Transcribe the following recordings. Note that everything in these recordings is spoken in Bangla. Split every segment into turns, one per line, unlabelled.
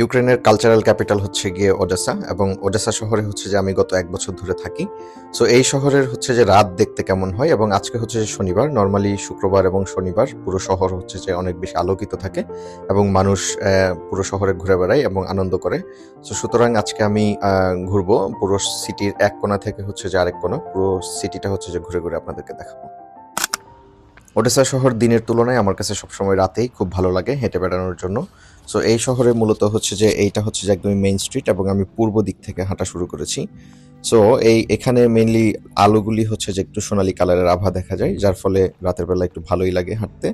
ইউক্রেনের কালচারাল ক্যাপিটাল হচ্ছে গিয়ে ওডেসা এবং ওডেসা শহরে হচ্ছে যে আমি গত এক বছর ধরে থাকি। সো এই শহরের হচ্ছে যে রাত দেখতে কেমন হয় এবং আজকে হচ্ছে যে শনিবার। নর্মালি শুক্রবার এবং শনিবার পুরো শহর হচ্ছে যে অনেক বেশি আলোকিত থাকে এবং মানুষ পুরো শহরে ঘুরে বেড়ায় এবং আনন্দ করে। সো সুতরাং আজকে আমি ঘুরবো। পুরো সিটির এক কোণা থেকে হচ্ছে যে আরেক কোণা। পুরো সিটিটা হচ্ছে যে ঘুরে ঘুরে আপনাদেরকে দেখাবো। ওডেসা শহর দিনের তুলনায় আমার কাছে সবসময় রাতেই খুব ভালো লাগে হেঁটে বেড়ানোর জন্য। সো এই শহরে মূলত হচ্ছে যে, এইটা হচ্ছে যে একদমই মেইন স্ট্রিট এবং আমি পূর্ব দিক থেকে হাঁটা শুরু করেছি। সো এই এখানে মেইনলি আলোগুলি হচ্ছে যে একটু সোনালী কালারের আভা দেখা যায়, যার ফলে রাতের বেলা একটু ভালোই লাগে হাঁটতে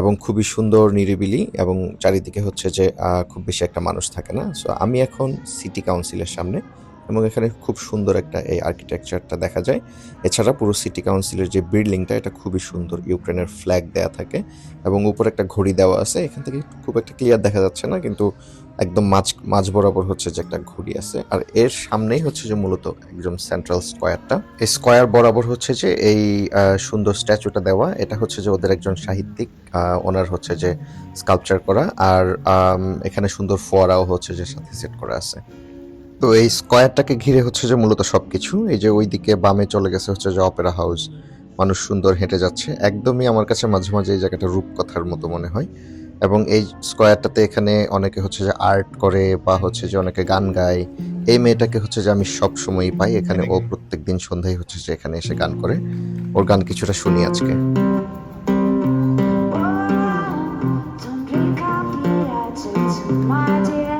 এবং খুবই সুন্দর, নিরিবিলি এবং চারিদিকে হচ্ছে যে খুব বেশি একটা মানুষ থাকে না। সো আমি এখন সিটি কাউন্সিলের সামনে এবং এখানে খুব সুন্দর একটা এই আর্কিটেকচারটা দেখা যায়। এছাড়া পুরো সিটি কাউন্সিলের যে বিল্ডিংটা এটা খুবই সুন্দর। ইউক্রেনের ফ্ল্যাগ দেয়া থাকে এবং উপরে একটা ঘড়ি দেওয়া আছে। এখান থেকে খুব একটা ক্লিয়ার দেখা যাচ্ছে না, কিন্তু একদম মাঝ মাঝ বরাবর হচ্ছে যে একটা ঘড়ি আছে। আর এর সামনেই হচ্ছে যে মূলত একদম সেন্ট্রাল স্কোয়ারটা এই স্কোয়ার বরাবর হচ্ছে যে এই সুন্দর স্ট্যাচুটা দেওয়া। এটা হচ্ছে যে ওদের একজন সাহিত্যিক ওনার হচ্ছে যে স্কাল্পচার করা। আর এখানে সুন্দর ফোয়ারাও হচ্ছে যে সাথে সেট করা আছে। তো এই স্কোয়ারটাকে ঘিরে হচ্ছে যে মূলত সবকিছু। এই যে ওইদিকে বামে চলে গেছে হচ্ছে যে অপেরা হাউস মানুষ সুন্দর হেঁটে যাচ্ছে। একদমই আমার কাছে মাঝে মাঝে এই জায়গাটা রূপকথার মতো মনে হয়। এবং এই স্কোয়ারটাতে এখানে অনেকে হচ্ছে যে আর্ট করে বা হচ্ছে যে অনেকে গান গায়। এই মেয়েটাকে হচ্ছে যে আমি সব সময়ই পাই। এখানে ও প্রত্যেক দিন সন্ধ্যায় হচ্ছে যে এখানে এসে গান করে। ওর গান কিছুটা শুনি আজকে।
My dear.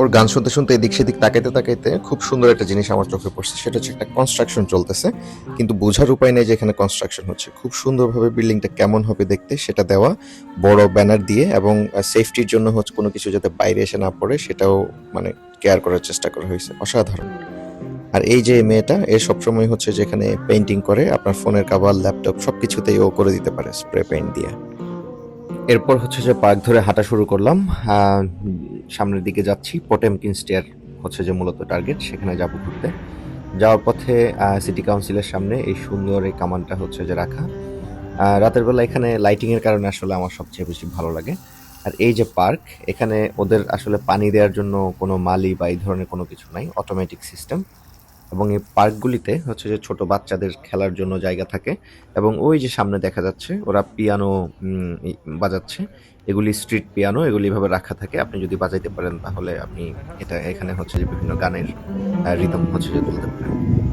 ওর গান শুনতে শুনতে এদিক সেদিক তাকাইতে তাকাইতে খুব সুন্দর একটা জিনিস আমার চোখে পড়ছে। সেটা হচ্ছে একটা কনস্ট্রাকশন চলতেছে, কিন্তু বোঝার উপায় নেই যে এখানে কনস্ট্রাকশন হচ্ছে। খুব সুন্দরভাবে বিল্ডিংটা কেমন হবে দেখতে সেটা দেওয়া, বড় ব্যানার দিয়ে এবং সেফটির জন্য হচ্ছে কোনো কিছু যাতে বাইরে এসে না পড়ে সেটাও মানে কেয়ার করার চেষ্টা করা হয়েছে। অসাধারণ। আর এই যে মেয়েটা, এ সবসময় হচ্ছে যেখানে পেন্টিং করে, আপনার ফোনের কাভার ল্যাপটপ সব কিছুতেই ও করে দিতে পারে স্প্রে পেইন্ট দিয়ে। এরপর হচ্ছে যে পার্ক ধরে হাঁটা শুরু করলাম। সামনের দিকে যাচ্ছি। পটেমকিন স্টেয়ার হচ্ছে যে মূলত টার্গেট সেখানে যাব ঘুরতে। যাওয়ার পথে সিটি কাউন্সিলের সামনে এই সুন্দর এই কামানটা হচ্ছে যে রাখা। রাতের বেলা এখানে লাইটিংয়ের কারণে আসলে আমার সবচেয়ে বেশি ভালো লাগে। আর এই যে পার্ক, এখানে ওদের আসলে পানি দেওয়ার জন্য কোনো মালি বা এই ধরনের কোনো কিছু নাই অটোমেটিক সিস্টেম এবং এই পার্কগুলিতে হচ্ছে যে ছোট বাচ্চাদের খেলার জন্য জায়গা থাকে এবং ওই যে সামনে দেখা যাচ্ছে, ওরা পিয়ানো বাজাচ্ছে। এগুলি স্ট্রিট পিয়ানো, এগুলি এভাবে রাখা থাকে। আপনি যদি বাজাইতে পারেন তাহলে আপনি এটা এখানে হচ্ছে যে বিভিন্ন গানের রিদম হচ্ছে যে তুলতে পারেন।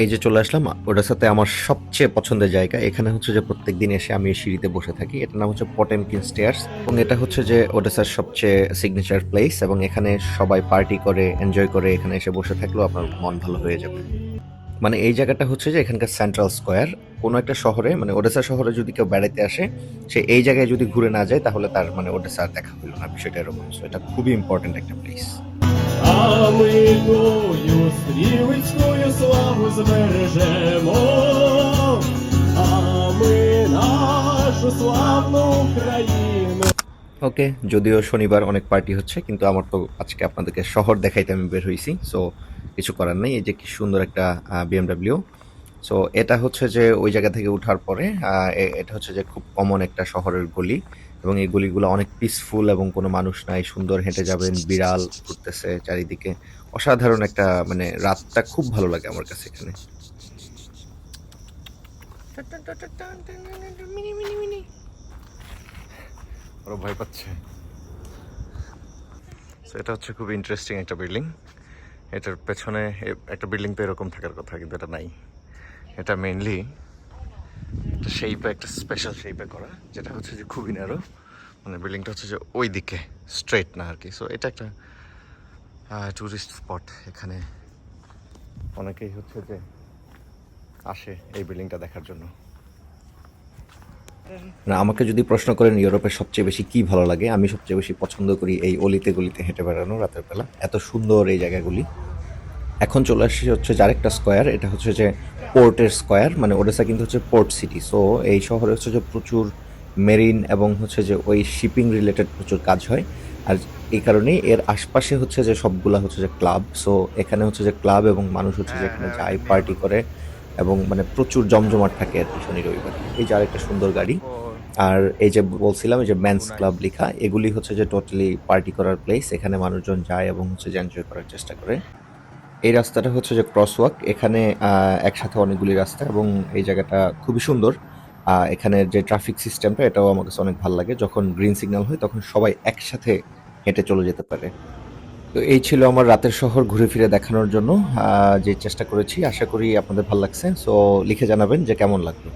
এই যে চলে আসলাম, ওটার সাথে আমার সবচেয়ে পছন্দের জায়গা এখানে হচ্ছে যে প্রত্যেক দিন এসে আমি সিঁড়িতে বসে থাকি। এটার নাম হচ্ছে পটেমকিন স্টেয়ার্স এবং এটা হচ্ছে যে ওডেসার সবচেয়ে সিগনেচার প্লেস এবং এখানে সবাই পার্টি করে এনজয় করে এখানে এসে বসে থাকলেও আপনার মন ভালো হয়ে যাবে। মানে এই জায়গাটা হচ্ছে যে এখানকার সেন্ট্রাল স্কোয়ার কোনো একটা শহরে মানে ওডেসা শহরে যদি কেউ বেড়াতে আসে, সে এই জায়গায় যদি ঘুরে না যায়, তাহলে তার মানে ওডেসা আর দেখা হইল না। বিষয়টা এরকম। এটা খুবই ইম্পর্টেন্ট একটা প্লেস
славу збережемо, а ми нашу славну Україну.
ওকে যদিও শনিবার অনেক পার্টি হচ্ছে কিন্তু আমার তো আজকে আপনাদেরকে শহর দেখাইতে আমি বের হয়েছি সো কিছু করার নেই এই যে কি সুন্দর একটা বিএমডাব্লিউ সো এটা হচ্ছে যে ওই জায়গা থেকে ওঠার পরে এটা হচ্ছে যে খুব কমন একটা শহরের গলি এবং এই গলিগুলো অনেক পিসফুল এবং কোনো মানুষ নাই, সুন্দর হেঁটে যাবেন, বিড়াল ঘুরতেছে চারিদিকে। অসাধারণ একটা মানে রাতটা খুব ভালো লাগে আমার কাছে এখানে। ওরা ভয় পাচ্ছে। এটা হচ্ছে খুব ইন্টারেস্টিং একটা বিল্ডিং এটার পেছনে একটা বিল্ডিং তো এরকম থাকার কথা, কিন্তু এটা নাই। এটা মেনলি একটা শেপে একটা স্পেশাল শেপে করা, যেটা হচ্ছে যে খুবই ন্যারো মানে বিল্ডিংটা হচ্ছে যে ওই দিকে স্ট্রেট না আর কি। সো এটা একটা ট্যুরিস্ট স্পট এখানে অনেকেই হচ্ছে যে আসে এই বিল্ডিংটা দেখার জন্য। না, আমাকে যদি প্রশ্ন করেন ইউরোপের সবচেয়ে বেশি কি ভালো লাগে, আমি সবচেয়ে বেশি পছন্দ করি এই অলিতে গলিতে হেঁটে বেড়ানো রাতের বেলা। এত সুন্দর এই জায়গাগুলি। এখন চলে আসছি হচ্ছে যে আরেকটা স্কোয়ার এটা হচ্ছে যে পোর্টের স্কোয়ার মানে ওডেসা কিন্তু হচ্ছে পোর্ট সিটি। সো এই শহরে হচ্ছে যে প্রচুর মেরিন এবং হচ্ছে যে ওই শিপিং রিলেটেড প্রচুর কাজ হয়। আর এই কারণেই এর আশপাশে হচ্ছে যে সবগুলা হচ্ছে যে ক্লাব। সো এখানে হচ্ছে যে ক্লাব এবং মানুষ হচ্ছে যে এখানে যায় পার্টি করে এবং মানে প্রচুর জমজমাট থাকে আর কি শনি রবিবার। এই যে আরেকটা সুন্দর গাড়ি। আর এই যে বলছিলাম এই যে ম্যান্স ক্লাব লেখা এগুলি হচ্ছে যে টোটালি পার্টি করার প্লেস এখানে মানুষজন যায় এবং হচ্ছে যে এনজয় করার চেষ্টা করে। এই রাস্তাটা হচ্ছে যে ক্রস ওয়াক এখানে একসাথে অনেকগুলি রাস্তা এবং এই জায়গাটা খুবই সুন্দর। এখানে যে ট্রাফিক সিস্টেমটা এটাও আমার কাছে অনেক ভালো লাগে। যখন গ্রিন সিগন্যাল হয়, তখন সবাই একসাথে হেঁটে চলে যেতে পারে। তো এই ছিল আমার রাতের শহর ঘুরে ফিরে দেখানোর জন্য। যে চেষ্টা করেছি, আশা করি আপনাদের ভালো লাগছে। সো লিখে জানাবেন যে কেমন লাগল।